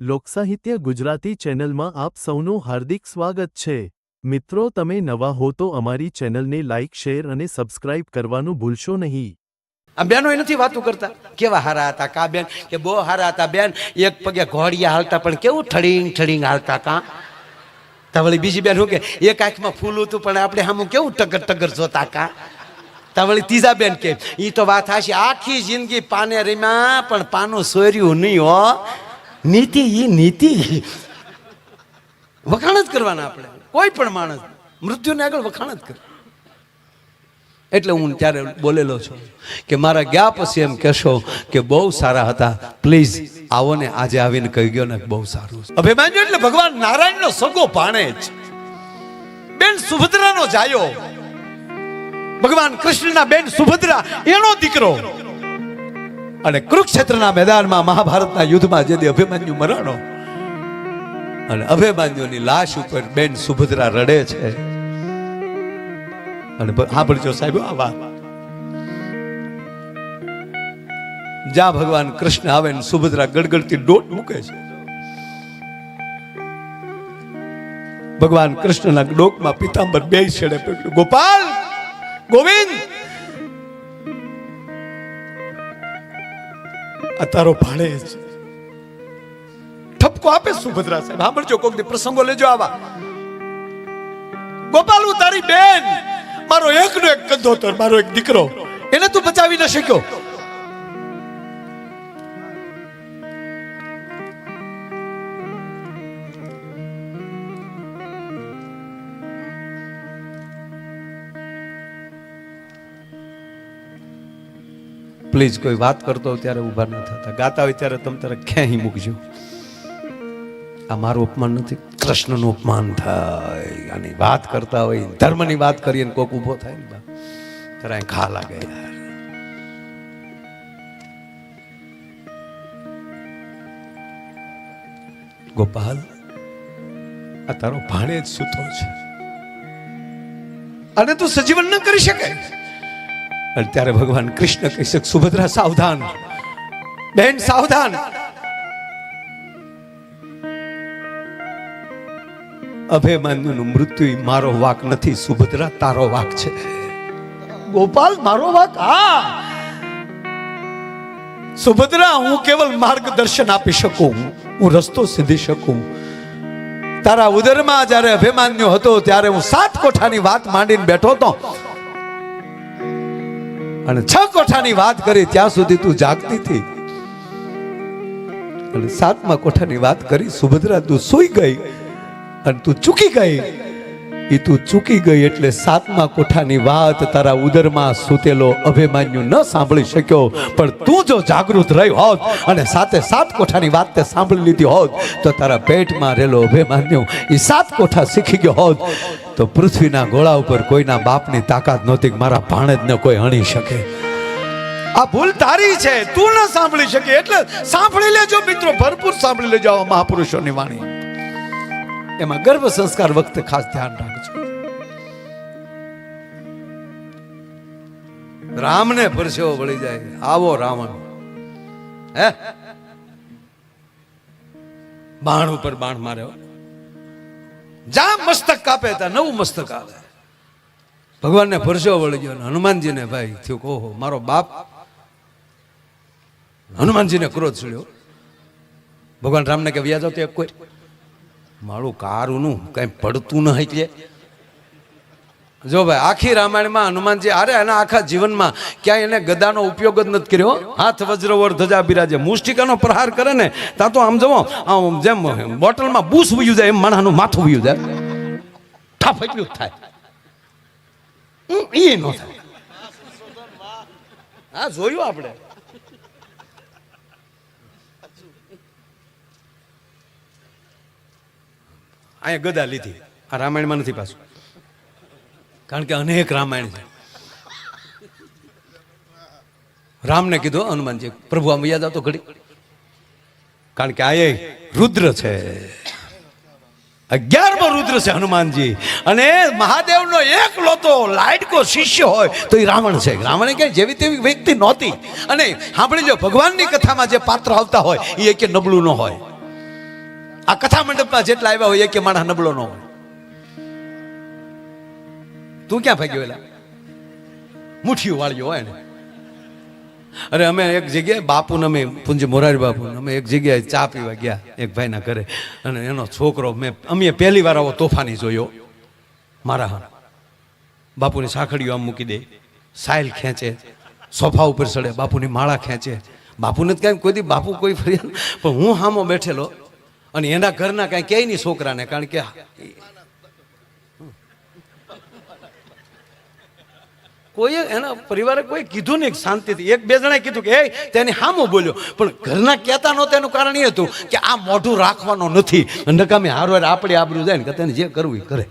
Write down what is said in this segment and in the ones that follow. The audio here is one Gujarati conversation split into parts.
લોકસાહિત્ય ગુજરાતી ચેનલમાં આપ સૌનું હાર્દિક સ્વાગત છે. મિત્રો, તમે નવા હો તો અમારી ચેનલને લાઇક શેર અને સબસ્ક્રાઇબ કરવાનું ભૂલશો નહીં. આ બેનો નથી વાતું કરતા. કેવા હારા હતા કા બેન? કે બહુ હારા હતા બેન? એક પગે ઘોડિયા હાલતા, પણ કેવું ઠડીંગ ઠડીંગ હાલતા કા? તવળી વળી બીજી બેન શું કે, એક આંખમાં ફૂલ હતું, પણ આપણે સામું કેવું ટગર ટગર જોતા કા? તવળી વળી ત્રીજા બેન કે એ તો વાત હાશી આખી જિંદગી પાને રમ્યા, પણ પાનું સોર્યું નહીં હો. નીતિ નીતિ. વખાણ જ કરવાના આપણે. કોઈ પણ માણસ મૃત્યુને આગળ વખાણ જ કરે. એટલે હું ત્યારે બોલેલો છું કે મારા ગયા પછી એમ કહેશો કે બહુ સારા હતા. પ્લીઝ, આવો ને આજે આવીને કહી ગયો ને બહુ સારું. અભિમાન્યુ, એટલે ભગવાન નારાયણનો સગો ભાણે જ. બેન સુભદ્રાનો જાયો. ભગવાન કૃષ્ણના બેન સુભદ્રા, એનો દીકરો. અને કુરુક્ષેત્રના મેદાનમાં મહાભારતના યુદ્ધમાં જે અભિમન્યુ મરાણો અને અભિમન્યુની લાશ ઉપર બેન સુભદ્રા રડે છે. અને સાંભળજો સાહેબ, આ વાત. જ્યાં ભગવાન કૃષ્ણ આવે ને સુભદ્રા ગડગડતી ડોટ મૂકે છે. ભગવાન કૃષ્ણના ડોકમાં પિતાંબર બે છેડે ગોપાલ, ગોવિંદ આ તારો છે ઠપકો આપે સુભદ્રા સાહેબ. સાંભળજો કોક પ્રસંગો લેજો આવા. ગોપાલ, તારી બેન, મારો એકનો એક કંધોતર મારો એક દીકરો. એને તું બચાવી ન શક્યો. પ્લીઝ કોઈ વાત કરતો હોય ત્યારે ઊભા ન થતા. ગાતા હોય ત્યારે તમે તારે ક્યાંય મૂકજો. આ મારું અપમાન નથી. કૃષ્ણનું અપમાન થાય. અને વાત કરતા હોય, ધર્મની વાત કરીએ કોક ઊભો થાય ને ત્યારે અહીં ઘા લાગે યાર. ગોપાલ, આ તારો ભાણે જ સૂતો છે. અને તું સજીવન ન કરી શકે. અને ત્યારે ભગવાન કૃષ્ણ કહી શકે સુભદ્રા સાવધાન. બેન, સાવધાન. અભયમાન્યુનું મૃત્યુ મારો વાક નથી, સુભદ્રા, તારો વાક છે. ગોપાલ, મારો વાક? હા. સુભદ્રા, હું કેવલ માર્ગદર્શન આપી શકું, હું રસ્તો સીધી શકું. તારા ઉદરમાં જ્યારે અભિમાન્યુ હતો, ત્યારે હું સાત કોઠાની વાત માંડીને બેઠો હતો. અને છ કોઠાની વાત કરી, ત્યાં સુધી તું જાગતી હતી. અને સાતમા કોઠાની વાત કરી, સુભદ્રા તું સૂઈ ગઈ અને તું ચૂકી ગઈ. એ તું ચૂકી ગઈ એટલે સાતમા કોઠાની વાત તારા ઉદરમાં સૂતેલો અભિમાન્યુ ન સાંભળી શક્યો. પણ તું જો જાગૃત રહ્યો હોત અને સાથે સાત કોઠાની વાત તે સાંભળી લીધી હોત, તો તારા પેટમાં રહેલો અભિમાન્યુ એ સાત કોઠા શીખી ગયો હોત. તો પૃથ્વીના ગોળા ઉપર કોઈના બાપની તાકાત નહોતી મારા ભાણેજને કોઈ હણી શકે. આ ભૂલ તારી છે, તું ન સાંભળી શકે એટલે સાંભળી લેજો મિત્રો, ભરપૂર સાંભળી લેજો મહાપુરુષોની વાણી. એમાં ગર્ભ સંસ્કાર વખતે ખાસ ધ્યાન રાખજો. રામને પરસેવો વળી જાય. આવો રાવણ. હે? બાણ ઉપર બાણ માર્યો. જા મસ્તક કાપે ત્યાં નવું મસ્તક આવે. ભગવાનને પરસેવો વળી ગયો હનુમાનજીને, ભાઈ, થયું, ઓહો, મારો બાપ. હનુમાનજીને ક્રોધ ચડ્યો ભગવાન રામને કે, વ્યાજો તો કોઈ. મારું કારુનું કઈ પડતું ન એટલે જો ભાઈ, આખી રામાયણમાં હનુમાનજી અરે એના આખા જીવનમાં ક્યાંય એને ગદાનો ઉપયોગ જ નથી કર્યો. હાથ વજ્રવર ધજા બિરાજે. મુષ્ટિકાનો પ્રહાર કરે ને, ત્યાં તો આમ જવો આમ જેમ બોટલમાં બૂસ વયું જાય, એમ માણસનું માથું વયું જાય. ઠાફ એટલું થાય. એ ન થાય. હા, જોયું આપણે. અહીંયા ગદા લીધી. આ રામાયણમાં નથી પાછું. કારણ કે અનેક રામાયણ છે. રામને કીધું, હનુમાનજી, પ્રભુ, આમ યાદ આવતો ઘડી. કારણ કે આ એ રુદ્ર છે. અગિયારમો રુદ્ર છે હનુમાનજી. અને મહાદેવનો એક લોતો લાડકો શિષ્ય હોય, તો એ રાવણ છે. રાવણે ક્યાંય જેવી તેવી વ્યક્તિ નહોતી. અને સાંભળી લો, ભગવાનની કથામાં જે પાત્ર આવતા હોય, એ કે નબળું ન હોય. આ કથા મંડપમાં જેટલા આવ્યા હોય કે માણસ નબળો ન હોય. તું ક્યાં ભાગ્યો એલા? મુઠ્ઠીઓ વાળ્યો હોય ને. અરે અમે એક જગ્યાએ બાપુ અમે પુંજ મોરારી બાપુ અમે એક જગ્યાએ ચા પીવા ગયા, એક ભાઈના ઘરે. અને એનો છોકરો મેં, અમે પહેલી વાર આવો તોફાની જોયો. મારા હા બાપુની સાંખડીઓ આમ મૂકી દે. સાયલ ખેંચે. સોફા ઉપર ચડે. બાપુની માળા ખેંચે. બાપુને જ કાંઈ કોઈ દી, બાપુ કોઈ ફરિયાદ પણ હું હામો બેઠેલો. અને એના ઘરના કાંઈ કહે નહીં છોકરાને, કારણ કે કોઈએ એના પરિવારે કોઈ કીધું નહીં શાંતિથી. એક બે જણાએ કીધું કે એ તેને હામો બોલ્યો. પણ ઘરના કહેતા નહોતા એનું કારણ એ હતું કે આ મોઢું રાખવાનો નથી. નકામી હારવાર આપણે આબરું જાય ને કે તેને જે કરવું એ કરે.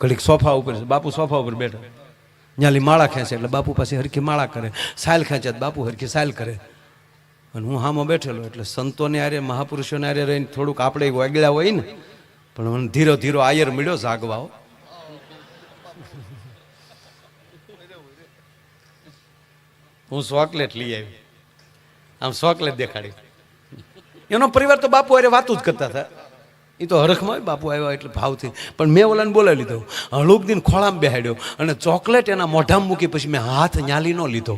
ઘડીક સોફા ઉપર બાપુ સોફા ઉપર બેઠા. ન્યાલી માળા ખેંચે એટલે બાપુ પાસે હરખી માળા કરે. સાયલ ખેંચે બાપુ હરખી સાયલ કરે. અને હું હામાં બેઠેલો, એટલે સંતોને આરે મહાપુરુષોને આરે રહીને થોડુંક આપણે વાગેલા હોય ને, પણ મને ધીરો ધીરો આયર મળ્યો જાગવાઓ હું. ચોકલેટ લઈ આવી. આમ ચોકલેટ દેખાડી. એનો પરિવાર તો બાપુ અરે વાતું જ કરતા હતા. એ તો હરખમાં બાપુ આવ્યા એટલે ભાવથી. પણ મેં ઓલાને બોલાવી લીધો. હળુક દિન ખોળામાં બેહાડ્યો અને ચોકલેટ એના મોઢામાં મૂકી પછી મેં હાથ ન્યાલી ન લીધો.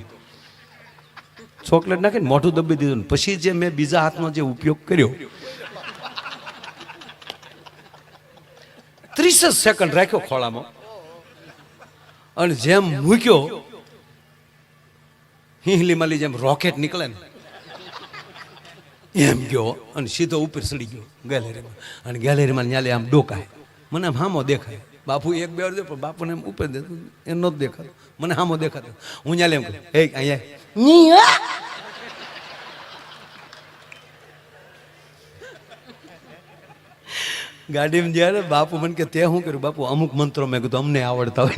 ચોકલેટ નાખીને મોઢું દબી દીધું પછી જે મેં બીજા હાથનો જે ઉપયોગ કર્યો ત્રીસ જ સેકન્ડ રાખ્યો ખોળામાં. અને જેમ મૂક્યો, હિંહલીમાલી જેમ રોકેટ નીકળે ને, એમ ગયો અને સીધો ઉપર સડી ગયો ગેલેરીમાં. અને ગેલેરીમાં ન્યાલે આમ ડોકાય. મને આમ હામો દેખાય. બાપુ એક બે વાર પણ બાપુને એમ ઉપર દે. એ નહોતું દેખાતો. મને હામો દેખાતો. હું ન્યાલે એમ કહું એ અહીંયા ગાડીમાં જ્યારે બાપુ મને કે તે શું કર્યું? બાપુ, અમુક મંત્રો મેં કીધું, અમને આવડતા હોય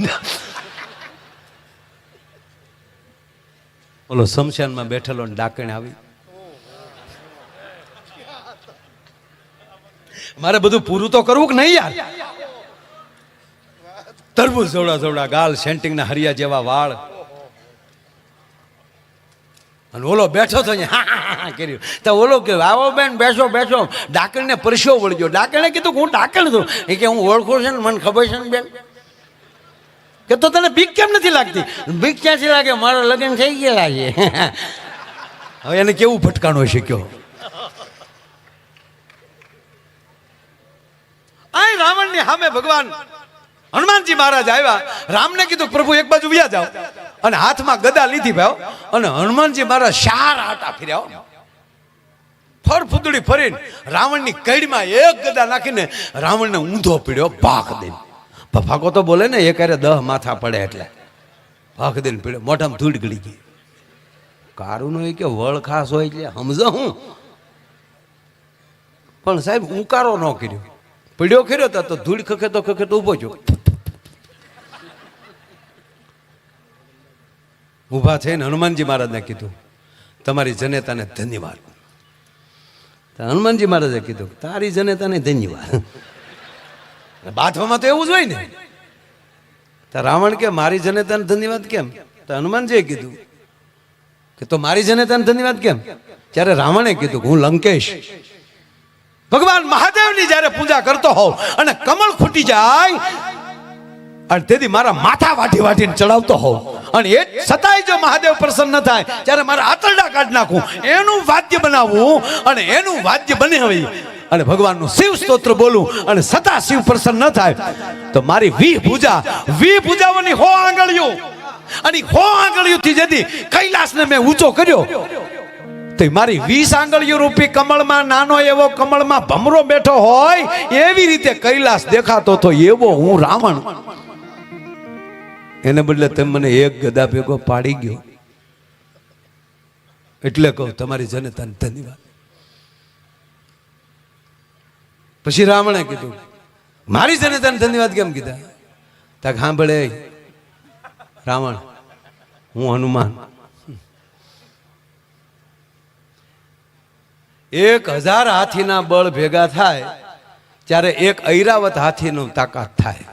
ઓલો શમશાનમાં બેઠેલો ને ડાકણે આવી. મારે બધું પૂરું તો કરવું કે નહીં યાર? તરબૂજ જોડા જોડા ગાલ સેન્ટિંગના હરિયા જેવા વાળ. અને ઓલો બેઠો તો હા, હા, કર્યું. તો ઓલો કે આવો બેન બેસો બેસો. ડાકણને પરસ્યો વળજો ડાકણે કીધું હું ડાકણ છું. એ કે હું ઓળખું છે ને મને ખબર છે ને બેન. કે તો તને બીક કેમ નથી લાગતી? બીક ક્યાંથી લાગે? મારા લગ્ન થઈ ગયેલા છે. હવે એને કેવું ફટકાણો શીખ્યો? આ રાવણની સામે ભગવાન હનુમાનજી મહારાજ આવ્યા. રામને કીધું, પ્રભુ, એક બાજુ વ્યા જાઓ. અને હાથમાં ગદા લીધી ભાવ અને હનુમાનજી મહારાજ શાર આટા ફર્યા ફર ફૂદડી ફરીને રાવણની કઈડમાં એક ગદા નાખીને રાવણને ઊંધો પીડ્યો, ભાગ દઈને. ફાકો તો બોલે ને એ ક્યારે દહ માથા પડે એટલે. ભાગ દઈને પીડ્યો, મોઢામાં ધૂળ ગળી ગઈ. કારું નો કે વળ ખાસ હોય એટલે સમજો હું. પણ સાહેબ, ઉકારો ન કર્યો. પીડ્યો કર્યો તો તો ધૂળ ખખેતો ખખેતો ઊભો છો ઊભા થઈને હનુમાનજી મહારાજને કીધું, તમારી જનેતાને ધન્યવાદ. હનુમાનજી મહારાજે કીધું, તારી જનેતાને ધન્યવાદ. બાથવામાં તો એવું જ હોય ને. તો રાવણ કે, મારી જનેતાને ધન્યવાદ કેમ? તો હનુમાનજીએ કીધું, કે તો મારી જનેતાને ધન્યવાદ કેમ? ત્યારે રાવણે કીધું, હું લંકેશ. ભગવાન મહાદેવની જ્યારે પૂજા કરતો હોઉં અને કમળ ખૂટી જાય અને તેથી મારા માથા વાટી વાટીને ચડાવતો હોઉં. અને એ છતાંય જો મહાદેવ પ્રસન્ન થાય, ત્યારે મારા આતરડા કાઢી નાખું. એનું વાદ્ય બનાવવું અને એનું વાદ્ય બનાવી અને ભગવાનનું શિવ સ્તોત્ર બોલું અને સતા શિવ પ્રસન્ન ન થાય. તો મારી વી પૂજા વી પૂજાઓની હો આંગળીઓ. અને હો આંગળીઓથી જેથી કૈલાસને મેં ઊંચો કર્યો. તો મારી વીસ આંગળીઓ રૂપી કમળમાં, નાનો એવો કમળમાં ભમરો બેઠો હોય, એવી રીતે કૈલાસ દેખાતો તો એવો હું રાવણ. એને બદલે તમે મને એક ગદા ભેગો પાડી ગયો. એટલે કહું, તમારી જનતાને ધન્યવાદ. પછી રાવણે કીધું, મારી જનતાને ધન્યવાદ કેમ કીધા? તાક સાંભળે રાવણ, હું હનુમાન. એક હજાર હાથીના બળ ભેગા થાય, ત્યારે એક ઐરાવત હાથીનું તાકાત થાય.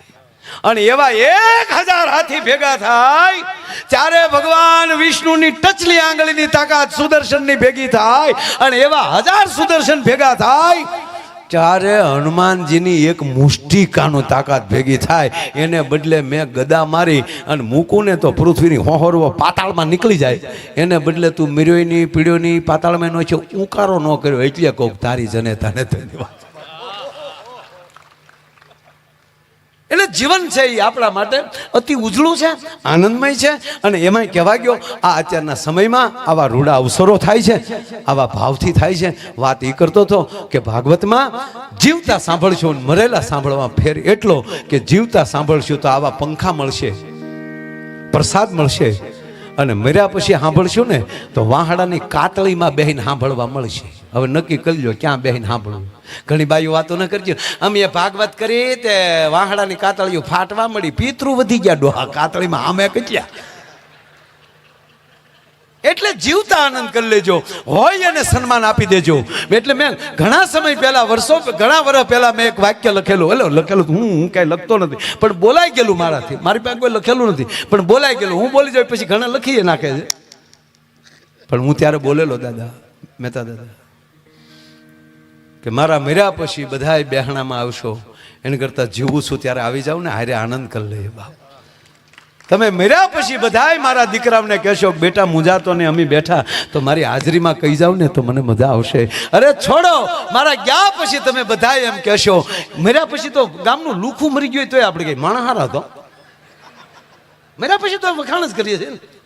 અને એવા એક હજાર હાથી ભેગા થાય ત્યારે ભગવાન વિષ્ણુની ટચલી આંગળીની તાકાત સુદર્શનની ભેગી થાય, અને એવા હજાર સુદર્શન ભેગા થાય ત્યારે હનુમાનજીની એક મુષ્ટિકાનું તાકાત ભેગી થાય. એને બદલે મેં ગદા મારી અને મૂકું તો પૃથ્વીની હોહરવો પાતાળમાં નીકળી જાય. એને બદલે તું મિર્યોની પીડ્યોની પાતાળમાં નો છે ઉકારો ન કર્યો, એટલે કહું તારી જને તને ધન્યવાદ. એટલે જીવન છે એ આપણા માટે અતિ ઉજળું છે, આનંદમય છે, અને એમાં કહેવા ગયો, આ અત્યારના સમયમાં આવા રૂડા અવસરો થાય છે, આવા ભાવથી થાય છે. વાત એ કરતો હતો કે ભાગવતમાં, જીવતા સાંભળશો અને મરેલા સાંભળવા ફેર એટલો કે જીવતા સાંભળશું તો આવા પંખા મળશે, પ્રસાદ મળશે, અને મર્યા પછી સાંભળશું ને તો વાહડાની કાતળીમાં બેહીને સાંભળવા મળશે. હવે નક્કી કરી લો ક્યાં બેહીને સાંભળવું? ઘણી બાઈઓ વાતો ન કરજો. અમે ભાગવત કરી તે વાહડાની કાતળીઓ ફાટવા મળી, પિતૃ વધી ગયા. ડોહા કાતળીમાં આમે કચ્યા એટલે જીવતા આનંદ કરી લેજો. હોય અને સન્માન આપી દેજો. એટલે મેં ઘણા સમય પહેલા વર્ષો, ઘણા વર્ષ પહેલા મેં એક વાક્ય લખેલું. એટલે લખેલું હું હું કાંઈ લખતો નથી. પણ બોલાઈ ગયેલું મારાથી. મારી પાસે કોઈ લખેલું નથી. પણ બોલાઈ ગયેલું. હું બોલી જાય પછી ઘણા લખીએ નાખે છે. પણ હું ત્યારે બોલેલો, દાદા, મહેતા દાદા. કે મારા મર્યા પછી બધાય બેહણામાં આવશો. એને કરતાં જીવું છું ત્યારે આવી જાવ ને, હારે આનંદ કરી લઈએ બાપ. તમે મર્યા પછી બધાય મારા દીકરાઓને કહેશો, બેટા મુંજાતો ને, અમે બેઠા. તો મારી હાજરીમાં કહી જાવ ને, તો મને મજા આવશે. અરે, છોડો! મારા ગયા પછી તમે બધાય એમ કહેશો. મર્યા પછી તો ગામનું લુખું મરી ગયું તોય આપણે કઈ માણસ હારા તો. મર્યા પછી તો વખાણ જ કરીએ છીએ ને.